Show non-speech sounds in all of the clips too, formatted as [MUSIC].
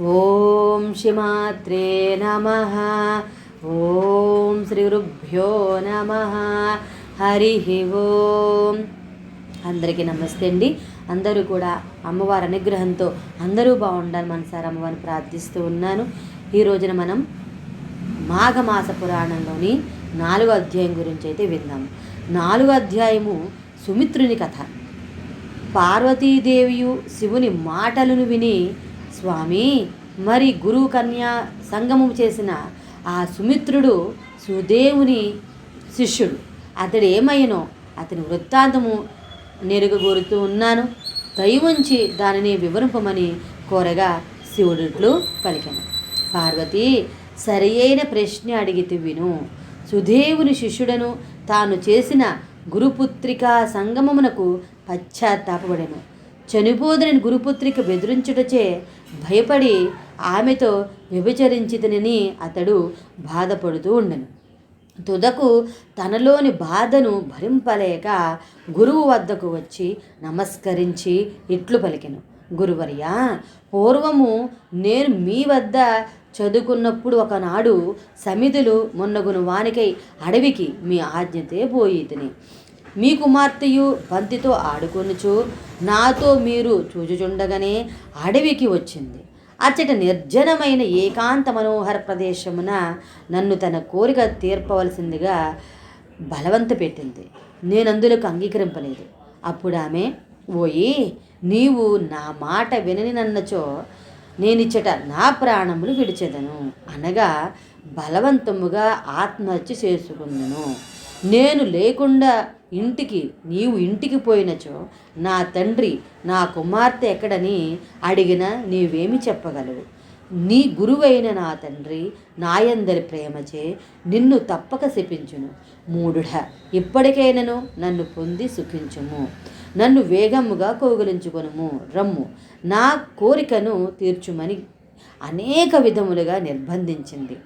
ఓం శ్రీమాత్రే నమ. ఓం శ్రీ గురుభ్యో నమ. హరి ఓం. అందరికీ నమస్తే అండి. అందరూ కూడా అమ్మవారి అనుగ్రహంతో అందరూ బాగుండాలి మనసారి అమ్మవారిని ప్రార్థిస్తూ ఉన్నాను. ఈ రోజున మనం మాఘమాస పురాణంలోని నాలుగో అధ్యాయం గురించి అయితే విందాం. నాలుగో అధ్యాయము సుమిత్రుని కథ. పార్వతీదేవియు శివుని మాటలను విని స్వామి మరి గురువు కన్యా సంగమం చేసిన ఆ సుమిత్రుడు సుదేవుని శిష్యుడు. అతడు ఏమయ్యనో అతని వృత్తాంతము నెరుగగోరుతూ ఉన్నాను. దయవుంచి దానిని వివరింపమని కోరగా శివుడిట్లు పలికాను. పార్వతి సరియైన ప్రశ్న అడిగితే విను. సుదేవుని శిష్యుడను తాను చేసిన గురుపుత్రికా సంగమమునకు పశ్చాత్తాపడెను చనిపోదని గురుపుత్రిక బెదిరించుటచే భయపడి ఆమెతో వ్యభిచరించితనని అతడు బాధపడుతూ ఉండను. తుదకు తనలోని బాధను భరింపలేక గురువు వద్దకు వచ్చి నమస్కరించి ఇట్లు పలికెను. గురువర్యా పూర్వము నేను మీ వద్ద చదువుకున్నప్పుడు ఒకనాడు సమిధులు మొన్నగును వానికై అడవికి మీ ఆజ్ఞతే పోయితిని. మీ కుమార్తెయు బంతితో ఆడుకొనుచు నాతో మీరు చూచుచుండగానే అడవికి వచ్చింది. అచ్చట నిర్జనమైన ఏకాంత మనోహర ప్రదేశమున నన్ను తన కోరిక తీర్పవలసిందిగా బలవంత పెట్టింది. నేను అందులోకి అంగీకరింపలేదు. అప్పుడు ఆమె ఓయి నీవు నా మాట వినని నన్నచో నేనిచ్చట నా ప్రాణములు విడిచెదను అనగా బలవంతముగా ఆత్మహత్య చేసుకుందను నేను లేకుండా ఇంటికి నీవు ఇంటికి పోయినచో నా తండ్రి నా కుమార్తె ఎక్కడని అడిగిన నీవేమి చెప్పగలవు. నీ గురువైన నా తండ్రి నాయందరి ప్రేమచే నిన్ను తప్పక శపించును. మూడుఢ ఇప్పటికైనను నన్ను పొంది సుఖించుము. నన్ను వేగముగా కోగులించుకొనుము. రమ్ము నా కోరికను తీర్చుమని అనేక విధములుగా నిర్బంధించింది.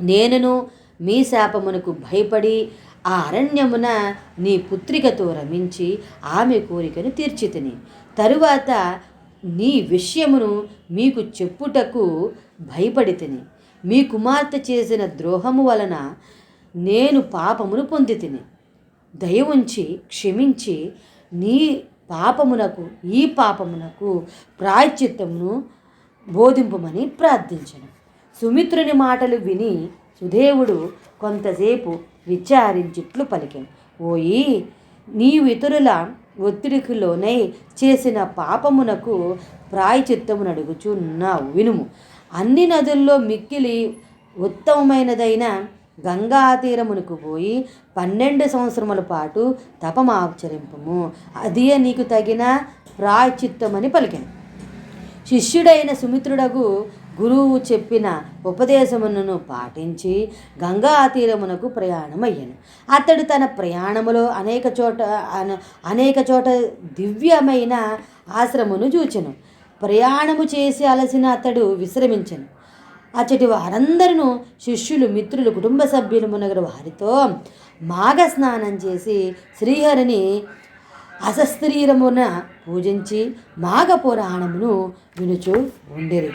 నేనును మీ శాపమునకు భయపడి ఆ అరణ్యమున నీ పుత్రికతో రమించి ఆమె కోరికను తీర్చితిని. తరువాత నీ విషయమును మీకు చెప్పుటకు భయపడితిని. మీ కుమార్తె చేసిన ద్రోహము వలన నేను పాపమును పొంది తిని దయ ఉంచి క్షమించి నీ పాపమునకు ఈ పాపమునకు ప్రాయశ్చిత్తమును బోధింపమని ప్రార్థించను. సుమిత్రుని మాటలు విని సుదేవుడు కొంతసేపు విచారించిట్లు పలికాను. ఓయి నీవు ఇతరుల ఒత్తిడికి లోనై చేసిన పాపమునకు ప్రాయచిత్తమును అడుగుచున్నావు. వినుము. అన్ని నదుల్లో మిక్కిలి ఉత్తమమైనదైన గంగా తీరమునకు పోయి పన్నెండు సంవత్సరముల పాటు తపమాచరింపము అదే నీకు తగిన ప్రాయచిత్తమని పలికాను. శిష్యుడైన సుమిత్రుడగు గురువు చెప్పిన ఉపదేశమును పాటించి గంగా తీరమునకు ప్రయాణమయ్యాను. అతడు తన ప్రయాణములో అనేక చోట అనేక చోట దివ్యమైన ఆశ్రమును చూచెను. ప్రయాణము చేసి అలసిన అతడు విశ్రమించను. అచ్చటి వారందరూ శిష్యులు మిత్రులు కుటుంబ సభ్యులు మునగరు వారితో మాఘ స్నానం చేసి శ్రీహరిని అసస్త్రీరమున పూజించి మాఘ పురాణమును వినుచు ఉండేరు.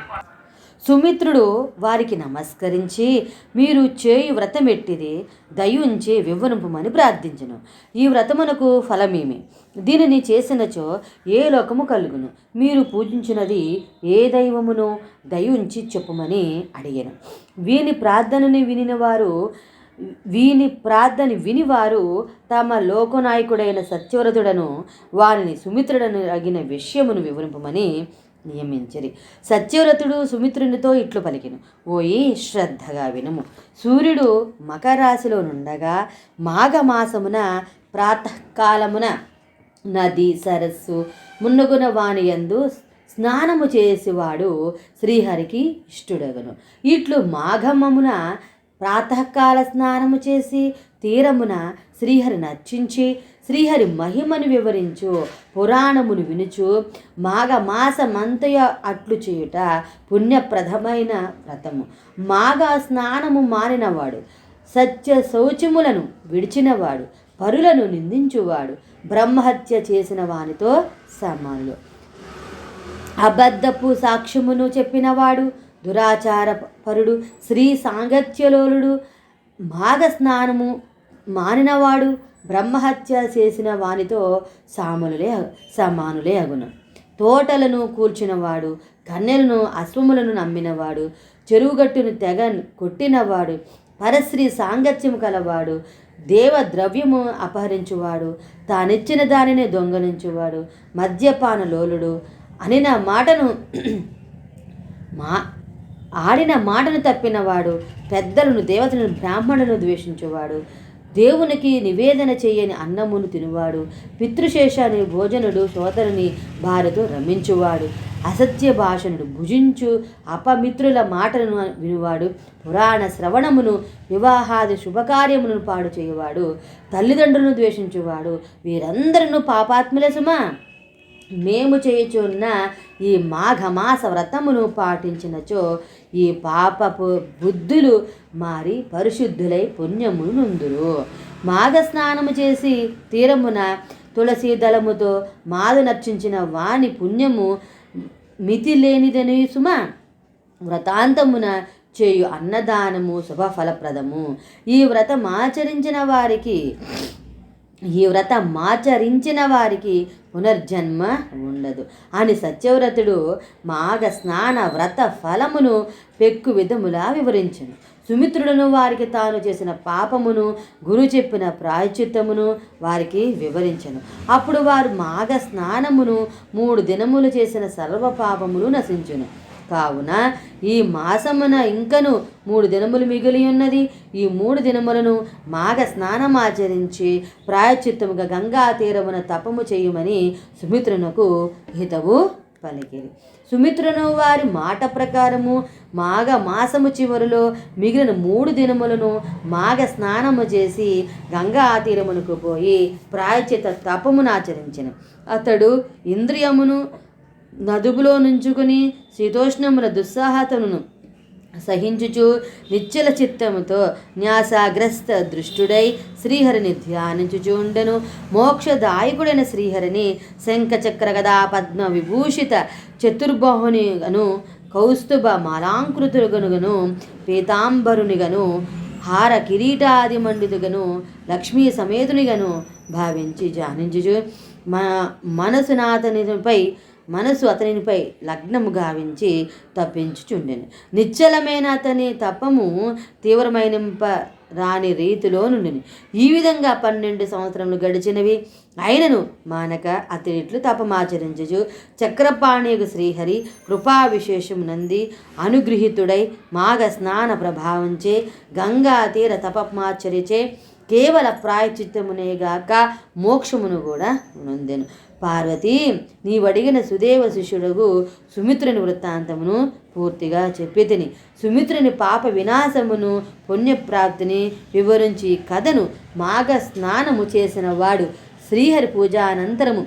సుమిత్రుడు వారికి నమస్కరించి మీరు చేయి వ్రతమెట్టిది దయుంచి వివరింపమని ప్రార్థించను. ఈ వ్రతమునకు ఫలమేమి? దీనిని చేసినచో ఏ లోకము కలుగును? మీరు పూజించినది ఏ దైవమును? దయుంచి చెప్పుమని అడిగాను. వీని ప్రార్థనని వినిన వారు వీని ప్రార్థన వినివారు తమ లోకనాయకుడైన సత్యవ్రతుడను వారిని సుమిత్రుడను అగిన విషయమును వివరింపమని నియమించిరి. సత్యవ్రతుడు సుమిత్రునితో ఇట్లు పలికిను. ఓయి శ్రద్ధగా వినుము. సూర్యుడు మకరాశిలో నుండగా మాఘమాసమున ప్రాతకాలమున నది సరస్సు మున్నగున వానియందు స్నానము చేసేవాడు శ్రీహరికి ఇష్టుడగను. ఇట్లు మాఘమమున ప్రాతకాల స్నానము చేసి తీరమున శ్రీహరిని అర్చించి శ్రీహరి మహిమను వివరించు పురాణమును వినుచు మాఘ మాసమంతయ అట్లు చేయుట పుణ్యప్రదమైన వ్రతము. మాఘ స్నానము మానినవాడు సత్య శౌచములను విడిచినవాడు పరులను నిందించువాడు బ్రహ్మహత్య చేసిన వానితో సమానులు. అబద్ధపు సాక్ష్యమును చెప్పినవాడు దురాచార పరుడు శ్రీ సాంగత్యలోలుడు మాఘస్నానము మానినవాడు బ్రహ్మహత్య చేసిన వానితో సాములులే సమానులే అగును. తోటలను కూల్చినవాడు కన్నెలను అశ్వములను నమ్మినవాడు చెరువుగట్టును తెగ కొట్టినవాడు పరశ్రీ సాంగత్యము కలవాడు దేవ ద్రవ్యము అపహరించువాడు తానిచ్చిన దానిని దొంగలించువాడు మద్యపాన లోలుడు అనిన మాటను [CLEARS THROAT] మా ఆడిన మాటను తప్పినవాడు పెద్దలను దేవతలను బ్రాహ్మణులను ద్వేషించేవాడు. దేవునికి నివేదన చేయని అన్నమును తినువాడు. పితృశేషాన్ని భోజనుడు సోదరుని భార్యతో రమించువాడు. అసత్య భాషనుడు భుజించు అపమిత్రుల మాటలను వినువాడు. పురాణ శ్రవణమును వివాహాది శుభకార్యములను పాడు చేయవాడు. తల్లిదండ్రులను ద్వేషించువాడు. వీరందరూ పాపాత్ములే సుమా. మేము చేయుచున్న ఈ మాఘమాస వ్రతమును పాటించినచో ఈ పాపపు బుద్ధులు మారి పరిశుద్ధులై పుణ్యమును నుందురు. మాఘ స్నానము చేసి తీరమున తులసి దళముతో మాదు నర్చించిన వాని పుణ్యము మితి లేనిదని సుమ? వ్రతాంతమున చేయు అన్నదానము శుభఫలప్రదము. ఈ వ్రతం ఆచరించిన వారికి ఈ వ్రతం మాచరించిన వారికి పునర్జన్మ ఉండదు. అని సత్యవ్రతుడు మాఘ స్నాన వ్రత ఫలమును పెక్కు విధములా వివరించను. సుమిత్రులను వారికి తాను చేసిన పాపమును గురు చెప్పిన ప్రాయచిత్తమును వారికి వివరించను. అప్పుడు వారు మాఘ స్నానమును మూడు దినములు చేసిన సర్వ పాపములు నశించును. కావున ఈ మాసమున ఇంకను మూడు దినములు మిగిలి ఉన్నది. ఈ మూడు దినములను మాఘ స్నానం ఆచరించి ప్రాయచిత్తముగా గంగా తీరమున తపము చేయమని సుమిత్రునకు హితవు పలికిరి. సుమిత్రును వారి మాట ప్రకారము మాఘ మాసము చివరిలో మిగిలిన మూడు దినములను మాఘ స్నానము చేసి గంగా తీరమునకు పోయి ప్రాయచిత తపమును ఆచరించిన. అతడు ఇంద్రియమును నదుగులో నుంచుకుని శీతోష్ణముల దుస్సాహతను సహించుచు నిశ్చల చిత్తముతో న్యాసాగ్రస్త దృష్టుడై శ్రీహరిని ధ్యానించుచు ఉండెను. మోక్షదాయకుడైన శ్రీహరిని శంఖచక్ర గదా పద్మ విభూషిత చతుర్బాహునిగను కౌస్తుభ మాలాంకృతుడుగనుగను పీతాంబరునిగను హార కిరీటాది మండితుగను లక్ష్మీ సమేతునిగను భావించి ధ్యానించుచు మా మనసునాథనిపై మనసు అతనిపై లగ్నము గావించి తప్పించుచుండెను. నిశ్చలమైన అతని తపము తీవ్రమైనంప రాని రీతిలో నుండిని. ఈ విధంగా పన్నెండు సంవత్సరములు గడిచినవి. అయినను మానక అతడిట్లు తపమాచరించు చక్రపాణియకు శ్రీహరి కృపా విశేషము నంది అనుగృహీతుడై మాఘ స్నాన ప్రభావంచే గంగా తీర తపమాచరిచే కేవల ప్రాయచిత్తమునేగాక మోక్షమును కూడా నొందెను. పార్వతి నీవడిగిన సుదేవ శిష్యుడు సుమిత్రుని వృత్తాంతమును పూర్తిగా చెప్పి తిని సుమిత్రుని పాప వినాశమును పుణ్యప్రాప్తిని వివరించి కథను మాఘ స్నానము చేసిన వాడు శ్రీహరి పూజ అనంతరము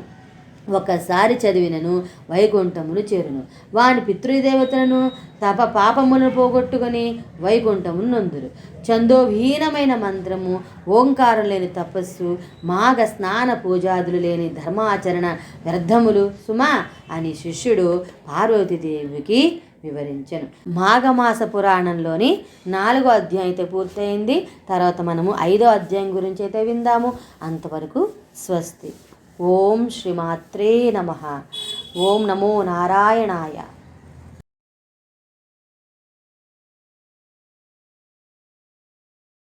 ఒకసారి చదివినను వైకుంఠమును చేరును. వాని పితృదేవతలను తప పాపములను పోగొట్టుకొని వైకుంఠమును నొందురు. చందోహీనమైన మంత్రము ఓంకారం లేని తపస్సు మాఘ స్నాన పూజాదులు లేని ధర్మాచరణ వ్యర్థములు సుమా అని శిష్యుడు పార్వతీదేవికి వివరించను. మాఘమాస పురాణంలోని నాలుగో అధ్యాయం అయితే పూర్తయింది. తర్వాత మనము ఐదో అధ్యాయం గురించి అయితే విందాము. అంతవరకు స్వస్తి. ఓం శ్రీమాత్రే నమ. ఓం నమో నారాయణాయ.